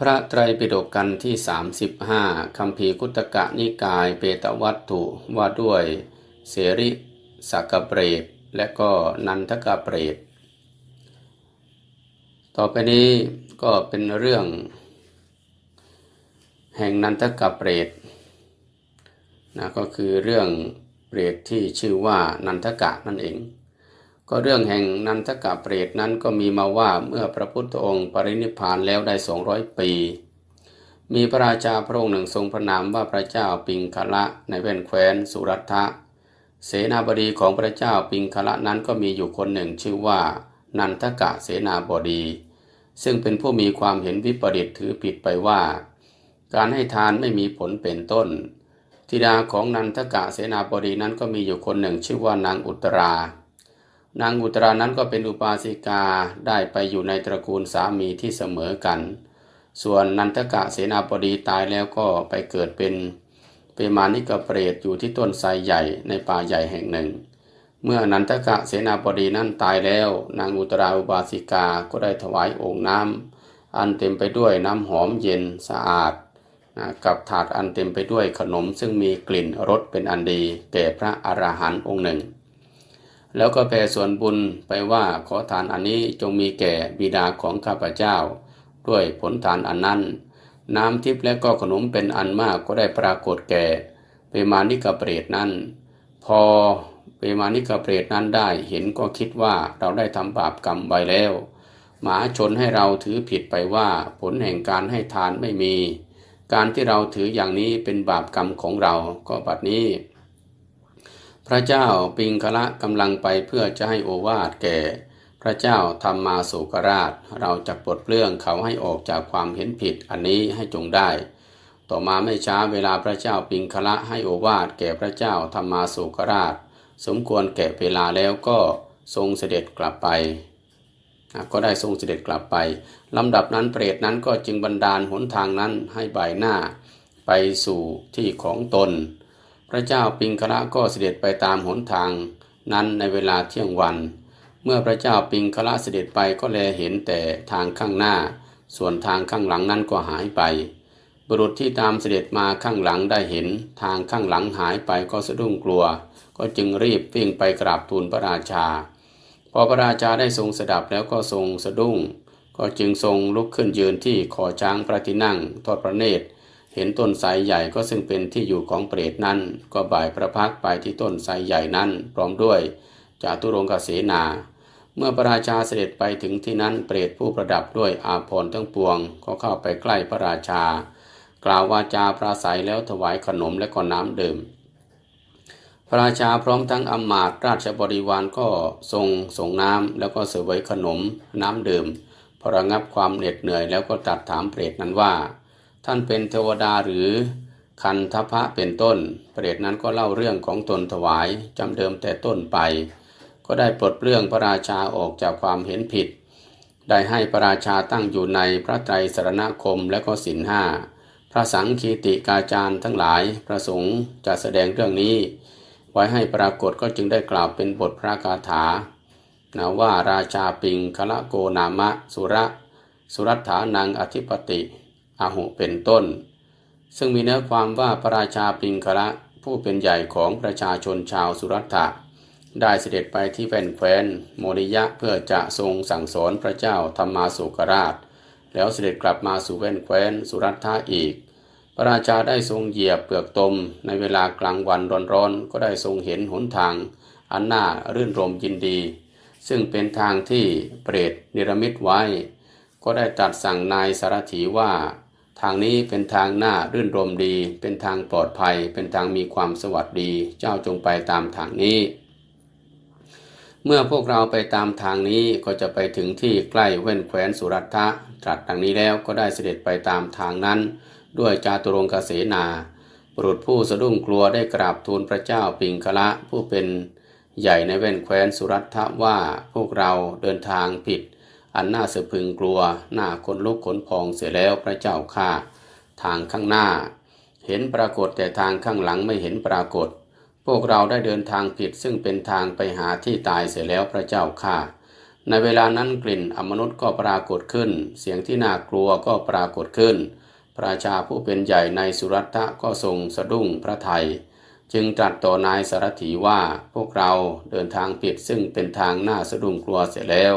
พระไตรปิฎกกันที่ 35คำพีร์คุตกะนิกายเปตวัตถุว่าด้วยเสริสักกเปรตและก็นันทกเปรต ต่อไปนี้ก็เป็นเรื่อง แห่งนันทกเปรตนะก็คือเรื่องเปรตที่ชื่อว่านันทกะนั่นเอง ก็เรื่องแห่งนันทกะเปรตนั้นก็มีมาว่าเมื่อพระพุทธองค์ปรินิพานแล้วได้ 200 ปี มีพระราชาพระองค์หนึ่งทรงพระนามว่าพระเจ้าปิงคละในแว่นแคว้นสุรัตะเสนาบดีของพระเจ้าปิงคละนั้นก็มีอยู่คนหนึ่งชื่อว่า นันทกะเสนาบดี ซึ่งเป็นผู้มีความเห็นวิปริตถือผิดไปว่า การให้ทานไม่มีผลเป็นต้น ธิดาของนันทกะเสนาบดีนั้นก็มีอยู่คนหนึ่งชื่อว่านางอุตรา นางอุตรานั้นก็เป็นอุปาสิกาได้ไปอยู่ในตระกูลสามีที่เสมอกัน ส่วนนันทกะเสนาบดีตายแล้วก็ไปเกิดเป็นเปมานิกเปรตอยู่ที่ต้นไทรใหญ่ในป่าใหญ่แห่งหนึ่ง เมื่อนันทกะเสนาบดีนั้นตายแล้ว นางอุตราอุบาสิกาก็ได้ถวายองค์น้ำอันเต็มไปด้วยน้ำหอมเย็นสะอาดนะกับถาดอันเต็มไปด้วยขนมซึ่งมีกลิ่นรสเป็นอันดีแก่พระอรหันต์องค์หนึ่ง แล้วก็แผ่ส่วนบุญไปว่าขอทานอันนี้จงมีแก่บิดาของข้าพเจ้า ด้วยผลทานอันนั้น น้ำทิพย์และก็ขนมเป็นอันมากก็ได้ปรากฏแก่เปมานิกเปรตนั้น พอเปมานิกเปรตนั้นได้เห็นก็คิดว่าเราได้ทำบาปกรรมไว้แล้ว หมาชนให้เราถือผิดไปว่าผลแห่งการให้ทานไม่มี การที่เราถืออย่างนี้เป็นบาปกรรมของเราก็บัดนี้ พระเจ้าปิงคละกำลังไปเพื่อจะให้โอวาทแก่ พระเจ้าธรรมมาสุกราช เราจะปลดเปลื้องเขาให้ออกจากความเห็นผิดอันนี้ให้จงได้ ต่อมาไม่ช้าเวลาพระเจ้าปิงคละให้โอวาทแก่พระเจ้าธรรมาสุกราช สมควรแก่เวลาแล้วก็ทรงเสด็จกลับไปก็ได้ทรงเสด็จกลับไปลำดับนั้นเปรตนั้นก็จึงบันดาลหนทางนั้นให้ใบหน้า ไปสู่ที่ของตน พระเจ้าปิงคละก็เสด็จไปตามหนทางนั้นในเวลาเที่ยงวัน เมื่อพระเจ้าปิงคละเสด็จไปก็แลเห็นแต่ทางข้างหน้า ส่วนทางข้างหลังนั้นก็หายไป บุรุษที่ตามเสด็จมาข้างหลังได้เห็น ทางข้างหลังหายไปก็สะดุ้งกลัว ก็จึงรีบวิ่งไปกราบทูลพระราชา พอพระราชาได้ทรงสดับแล้วก็ทรงสะดุ้ง ก็จึงทรงลุกขึ้นยืนที่ขอช้างพระที่นั่งทอดพระเนตร เห็นต้นไทรใหญ่ก็ซึ่งเป็นที่อยู่ของเปรตนั้น ก็บ่ายพระพักไปที่ต้นไทรใหญ่นั้น พร้อมด้วยจาตุรงกเสนา เมื่อพระราชาเสด็จไปถึงที่นั้นเปรตผู้ประดับด้วยอาภรณ์ทั้งปวง ก็เข้าไปใกล้พระราชา กล่าววาจาปราศัยแล้วถวายขนมและก็น้ำดื่ม พระราชาพร้อมทั้งอำมาตย์ราชบริวารก็ทรงส่งน้ำแล้วก็เสวยขนมน้ำดื่มพอระงับความเหน็ดเหนื่อยแล้วก็ตรัสถามเปรตนั้นว่า ท่านเป็นเทวดาหรือคันทพะเป็นต้น เปรตนั้นก็เล่าเรื่องของตนถวายจำเดิมแต่ต้นไป ก็ได้ปลดเปลื้องพระราชาออกจากความเห็นผิด ได้ให้พระราชาตั้งอยู่ในพระไตรสรณคมและก็สินห้าพระสังคีติกาจารย์ทั้งหลายประสงค์จะแสดงเรื่องนี้ ไว้ให้ปรากฏก็จึงได้กล่าวเป็นบทพระคาถานะว่าราชาปิงคละโกนามะ สุระ สุรัตถานังอธิปติ อาหุเป็นต้น ซึ่งมีเนื้อความว่าพระราชาปิงคละผู้เป็นใหญ่ของประชาชนชาวสุรัตถะได้เสด็จไปที่แผ่นแคว้นโมริยะเพื่อจะทรงสั่งสอนพระเจ้าธรรมาสุกราช แล้วเสด็จกลับมาสู่แว่นแคว้นสุรัตถะอีก พระราชาได้ทรงเหยียบเปลือกตม ในเวลากลางวันร้อนๆก็ได้ทรงเห็นหนทาง อันน่ารื่นรมยินดี ซึ่งเป็นทางที่เปรตนิรมิตไว้ ก็ได้ตรัสสั่งนายสารถีว่า ทางนี้เป็นทางหน้ารื่นรมดี เป็นทางปลอดภัย เป็นทางมีความสวัสดี เจ้าจงไปตามทางนี้ เมื่อพวกเราไปตามทางนี้ก็จะไปถึงที่ใกล้เว้นแคว้นสุรัตถะตรัสดังนี้แล้วก็ได้เสด็จไปตามทางนั้น ด้วยจาตุรงกเสนาบุรุษผู้สะดุ้งกลัวได้กราบทูลพระเจ้าปิงคละผู้เป็นใหญ่ในแว่นแคว้นสุรัตถะว่าพวกเราเดินทางผิด อันน่าสะพึงกลัวหน้าคนลุกขนพองเสียแล้วพระเจ้าข้าทางข้างหน้า เห็นปรากฏแต่ทางข้างหลังไม่เห็นปรากฏ พวกเราได้เดินทางผิดซึ่งเป็นทางไปหาที่ตายเสียแล้วพระเจ้าข้าในเวลานั้นกลิ่นอมนุษย์ก็ปรากฏขึ้น เสียงที่น่ากลัวก็ปรากฏขึ้น พระชาผู้เป็นใหญ่ในสุรัตถะก็ทรงสะดุ้งพระไทย จึงตรัสต่อนายสารถีว่าพวกเราเดินทางผิดซึ่งเป็นทางน้าสะดุ้งกลัวเสียแล้ว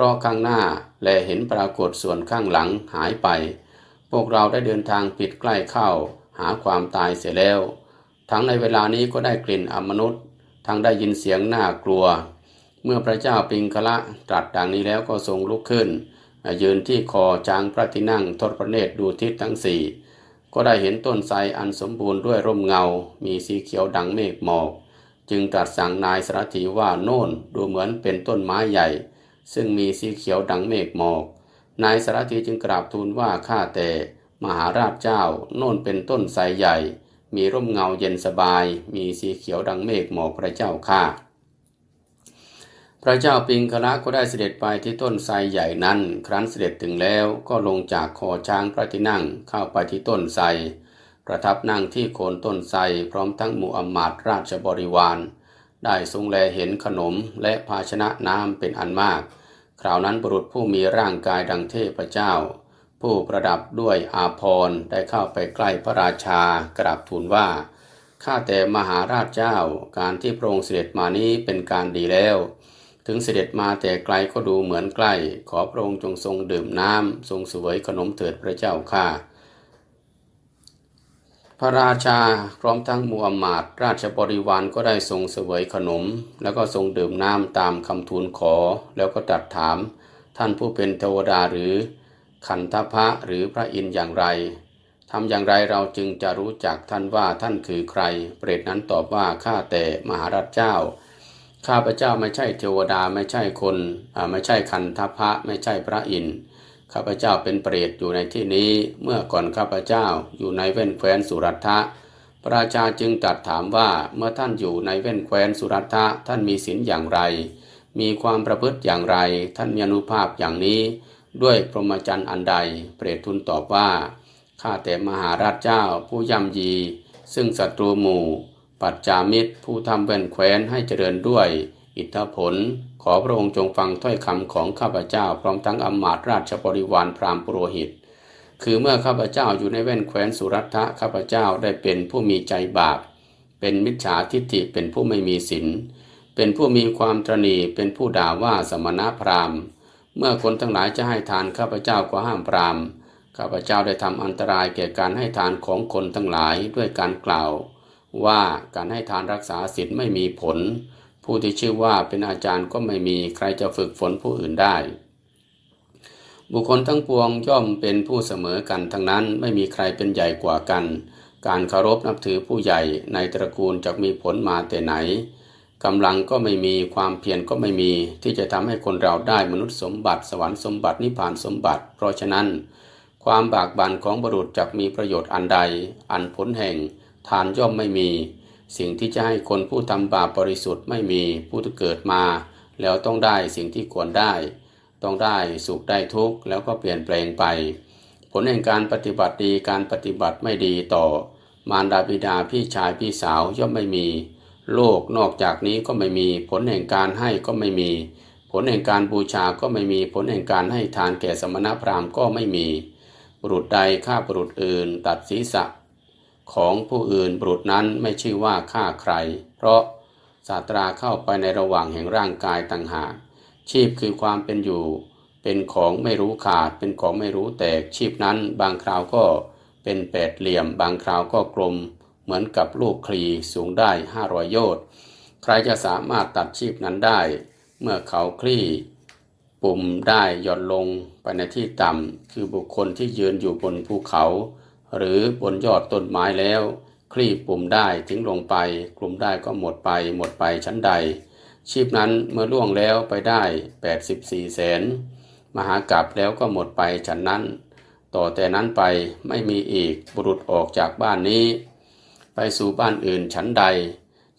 ราะข้างหน้าแลเห็นปรากฏส่วนข้างหลังหายไป พวกเราได้เดินทางผิดใกล้เข้า หาความตายเสียแล้ว ทั้งในเวลานี้ก็ได้กลิ่นอมนุษย์ ทั้งได้ยินเสียงน่ากลัว เมื่อพระเจ้าปิงคละตรัสดังนี้แล้วก็ทรงลุกขึ้น ยืนที่คอจางพระที่นั่งทอดพระเนตรดูทิศทั้งสี่ก็ได้เห็นต้นไทรอันสมบูรณ์ด้วยร่มเงา มีสีเขียวดังเมฆหมอก จึงตรัสสั่งนายสารถีว่าโน่นดูเหมือนเป็นต้นไม้ใหญ่ ซึ่งมีสีเขียวดังเมฆหมอก นายสารถีจึงกราบทูลว่าข้าแต่มหาราชเจ้า โน่นเป็นต้นไทรใหญ่ มีร่มเงาเย็นสบาย มีสีเขียวดังเมฆหมอกพระเจ้าข้าพระเจ้าปิงคละก็ได้เสด็จไปที่ต้นไทรใหญ่นั้น ครั้นเสด็จถึงแล้วก็ลงจากคอช้างพระที่นั่งเข้าไปที่ต้นไทรประทับนั่งที่โคนต้นไทรพร้อมทั้งหมู่อมาตย์ราชบริวาร ได้ทรงแลเห็นขนมและภาชนะน้ำเป็นอันมาก คราวนั้นบุรุษผู้มีร่างกายดังเทพเจ้า ผู้ประดับด้วยอาภรณ์ได้เข้าไปใกล้พระราชากราบทูลว่า ข้าแต่มหาราชเจ้า การที่พระองค์เสด็จมานี้เป็นการดีแล้ว ถึงเสด็จมาแต่ไกลก็ดูเหมือนใกล้ ขอพระองค์จงทรงดื่มน้ำทรงสวยขนมเถิดพระเจ้าข้า พระราชาพร้อมทั้งมูอัมมาดราชบริวารก็ได้ทรงเสวยขนม แล้วก็ทรงดื่มน้ำตามคำทูลขอ แล้วก็ตรัสถาม ท่านผู้เป็นเทวดาหรือขันธพะหรือพระอินทร์อย่างไรทำอย่างไรเราจึงจะรู้จักท่านว่าท่านคือใคร เปรตนั้นตอบว่าข้าแต่มหาราชเจ้า ข้าพระเจ้าไม่ใช่เทวดาไม่ใช่คนไม่ใช่ขันธพะไม่ใช่พระอินทร์ ข้าพเจ้าเป็นเปรตอยู่ในที่นี้เมื่อก่อนข้าพเจ้าอยู่ในแว่นแคว้นสุรัตถะพระราชาจึงตรัสถามว่าเมื่อท่านอยู่ในแว่นแคว้นสุรัตถะท่านมีศีลอย่างไร มีความประพฤติอย่างไร ท่านมีอนุภาพอย่างนี้ ด้วยพรหมจรรย์อันใด เปรตทูลตอบว่าข้าแต่มหาราชเจ้าผู้ย่ำยี ซึ่งศัตรูหมู่ ปัจจามิตรผู้ทำแว่นแคว้นให้เจริญด้วย อิทธผล ขอพระองค์จงฟังถ้อยคำของข้าพเจ้า พร้อมทั้งอำมาตย์ราชบริวารพราหมณ์ปุโรหิต คือเมื่อข้าพเจ้าอยู่ในแว่นแคว้นสุรัตะข้าพเจ้าได้เป็นผู้มีใจบาป เป็นมิจฉาทิฏฐิเป็นผู้ไม่มีศีลเป็นผู้มีความตรณีเป็นผู้ด่าว่าสมณพราหมณ์ เมื่อคนทั้งหลายจะให้ทานข้าพเจ้าก็ห้ามปรามข้าพเจ้าได้ทำอันตรายแก่การให้ทานของคนทั้งหลายด้วยการกล่าว ว่าการให้ทานรักษาศีลไม่มีผล ผู้ที่ชื่อว่าเป็นอาจารย์ก็ไม่มีใครจะฝึกฝนผู้อื่นได้ บุคคลทั้งปวงย่อมเป็นผู้เสมอกันทั้งนั้นไม่มีใครเป็นใหญ่กว่ากัน การเคารพนับถือผู้ใหญ่ในตระกูลจะมีผลมาแต่ไหนกำลังก็ไม่มีความเพียรก็ไม่มีที่จะทำให้คนเราได้มนุษย์สมบัติสวรรค์สมบัตินิพพานสมบัติ เพราะฉะนั้น ความบากบั่นของบุรุษจะมีประโยชน์อันใด อันผลแห่ง ทานย่อมไม่มี สิ่งที่จะให้คนผู้ทำบาปบริสุทธิ์ไม่มีผู้ที่เกิดมา แล้วต้องได้สิ่งที่ควรได้ ต้องได้สุขได้ทุกข์แล้วก็เปลี่ยนแปลงไป ผลแห่งการปฏิบัติดีการปฏิบัติไม่ดีต่อ มารดาบิดาพี่ชายพี่สาวย่อมไม่มี โลกนอกจากนี้ก็ไม่มี ผลแห่งการให้ก็ไม่มี ผลแห่งการบูชาก็ไม่มี ผลแห่งการให้ทานแก่สมณพราหมณ์ก็ไม่มี บุรุษใดฆ่าบุรุษอื่น ตัดศีรษะ ของผู้อื่นบุรุษนั้นไม่ชื่อว่าฆ่าใคร เพราะศาสตราเข้าไปในระหว่างแห่งร่างกายต่างหาก ชีพคือความเป็นอยู่ เป็นของไม่รู้ขาด เป็นของไม่รู้แตก ชีพนั้นบางคราวก็เป็นแปดเหลี่ยม บางคราวก็กลม เหมือนกับลูกคลีสูงได้ห้ารอยโยชน์ ใครจะสามารถตัดชีพนั้นได้ เมื่อเขาคลี่ปุ่มได้หย่อนลงไปในที่ต่ำ คือบุคคลที่ยืนอยู่บนภูเขา หรือบนยอดต้นไม้แล้ว คลี่ปุ่มได้ทิ้งลงไป กลุ่มได้ก็หมดไปหมดไปชั้นใด ชีพนั้นเมื่อล่วงแล้วไปได้ 84แสนมหากรัปแล้วก็หมดไปฉันนั้น ต่อแต่นั้นไปไม่มีอีกบุรุษออกจากบ้านนี้ ไปสู่บ้านอื่นฉันใด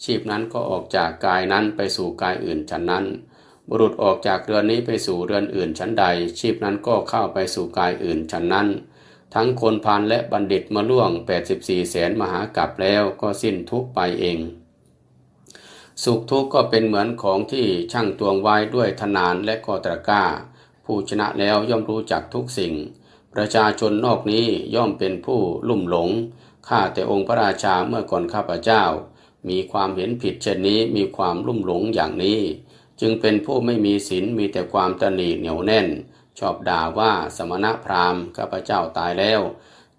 ชีพนั้นก็ออกจากกายนั้นไปสู่กายอื่นฉันนั้น บุรุษออกจากเรือนนี้ไปสู่เรือนอื่นชั้นใด ชีพนั้นก็เข้าไปสู่กายอื่นชั้นนั้น ทั้งคนพาลและบัณฑิตมาล่วง 84 แสนมหากรัปแล้วก็สิ้นทุกไปเอง สุขทุกข์ก็เป็นเหมือนของที่ช่างตวงไว้ด้วยธนานและก็ตะกร้า ผู้ชนะแล้วย่อมรู้จักทุกสิ่ง ประชาชนนอกนี้ย่อมเป็นผู้ลุ่มหลงข้าแต่องค์พระราชาเมื่อก่อนข้าพเจ้า มีความเห็นผิดเช่นนี้มีความลุ่มหลงอย่างนี้ จึงเป็นผู้ไม่มีศีลมีแต่ความตนีเหนียวแน่น ชอบด่าว่าสมณพราหมณ์ข้าพเจ้าตายแล้ว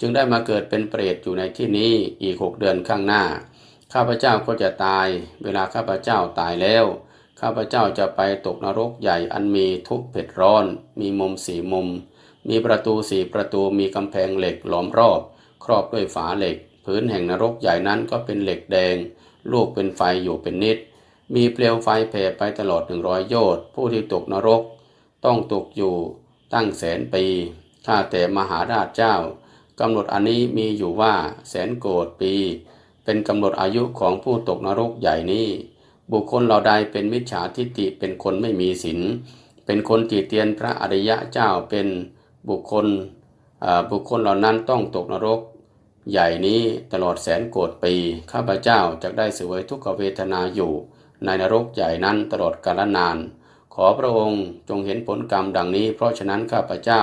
จึงได้มาเกิดเป็นเปรตอยู่ในที่นี้อีกหกเดือนข้างหน้า ข้าพเจ้าก็จะตาย เวลาข้าพเจ้าตายแล้ว ข้าพเจ้าจะไปตกนรกใหญ่อันมีทุกเผ็ดร้อน มีมุมสี่มุม มีประตูสี่ประตูมีกำแพงเหล็กล้อมรอบ ครอบด้วยฝาเหล็ก พื้นแห่งนรกใหญ่นั้นก็เป็นเหล็กแดง ลูกเป็นไฟอยู่เป็นนิด มีเปลวไฟแผ่ไปตลอดหนึ่งร้อยโยชน์ผู้ที่ตกนรก ต้องตกอยู่ตั้งแสนปีข้าแต่มหาราชเจ้ากำหนดอันนี้มีอยู่ว่าแสนโกรธปี เป็นกำหนดอายุของผู้ตกนรกใหญ่นี้ บุคคลเหล่าใดเป็นมิจฉาทิฏฐิเป็นคนไม่มีศีลเป็นคนตีเตียนพระอริยะเจ้าเป็นบุคคลอ่าบุคคลเหล่านั้นต้องตกนรกใหญ่นี้ตลอดแสนโกรธปี ข้าพเจ้าจะได้เสวยทุกขเวทนาอยู่ ในนรกใหญ่นั้นตลอดกาลนาน ขอพระองค์จงเห็นผลกรรมดังนี้ เพราะฉะนั้นข้าพเจ้า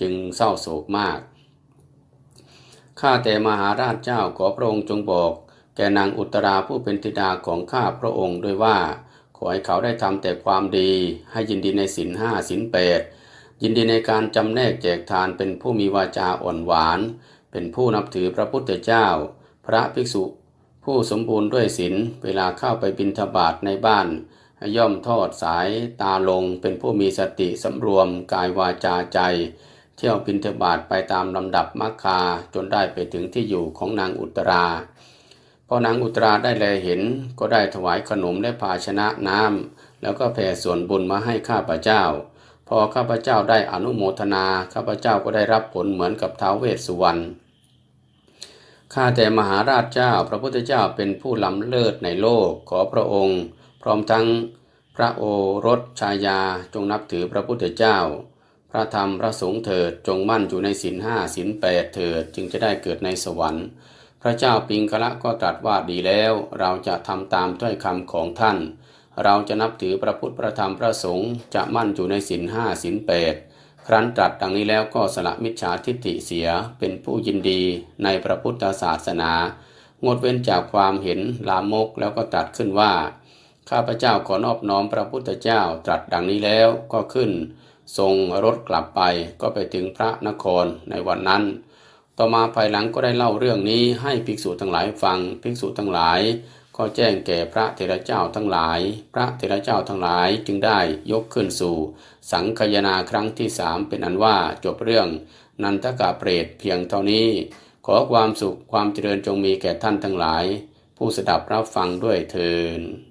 จึงเศร้าโศกมาก ข้าแต่มหาราชเจ้าขอพระองค์จงบอก แก่นางอุตราผู้เป็นธิดาของข้าพระองค์ด้วยว่า ขอให้เขาได้ทำแต่ความดี ให้ยินดีในศีลห้าศีลแปดยินดีในการจำแนกแจกทานเป็นผู้มีวาจาอ่อนหวาน เป็นผู้นับถือพระพุทธเจ้า พระภิกษุ ผู้สมบูรณ์ด้วยศีลเวลาเข้าไปบิณฑบาตในบ้าน ย่อมทอดสายตาลงเป็นผู้มีสติสำรวมกายวาจาใจ เที่ยวบิณฑบาตไปตามลำดับมัคคาจนได้ไปถึงที่อยู่ของนางอุตราพอนางอุตราได้แลเห็นก็ได้ถวายขนมและภาชนะน้ำแล้วก็แผ่ส่วนบุญมาให้ข้าพเจ้า พอข้าพเจ้าได้อนุโมทนาข้าพเจ้าก็ได้รับผลเหมือนกับท้าวเวสสุวรรณข้าแต่มหาราชเจ้าพระพุทธเจ้าเป็นผู้ล้ำเลิศในโลกขอพระองค์ พร้อมทั้งพระโอรสชายาจงนับถือพระพุทธเจ้า พระธรรมพระสงฆ์เถิดจงมั่นอยู่ในศีลห้าศีลแปดเถิดจึงจะได้เกิดในสวรรค์ พระเจ้าปิงกละก็ตรัสว่าดีแล้ว เราจะทำตามถ้อยคำของท่าน เราจะนับถือพระพุทธพระธรรมพระสงฆ์จะมั่นอยู่ในศีลห้าศีลแปดครั้นตรัสดังนี้แล้วก็สละมิจฉาทิฏฐิเสียเป็นผู้ยินดีในพระพุทธศาสนา งดเว้นจากความเห็นลามกแล้วก็ตรัสขึ้นว่า ข้าพเจ้าขอนอบน้อมพระพุทธเจ้าตรัสดังนี้แล้วก็ขึ้น ทรงรถกลับไปก็ไปถึงพระนครในวันนั้น ต่อมาภายหลังก็ได้เล่าเรื่องนี้ให้ภิกษุทั้งหลายฟังภิกษุทั้งหลาย ก็แจ้งแก่พระเถระเจ้าทั้งหลาย พระเถระเจ้าทั้งหลายจึงได้ยกขึ้นสู่ สังคายนาครั้งที่สามเป็นอันว่าจบเรื่อง นันทกาเปรตเพียงเท่านี้ ขอความสุขความเจริญจงมีแก่ท่านทั้งหลาย ผู้สดับรับฟังด้วยเทิน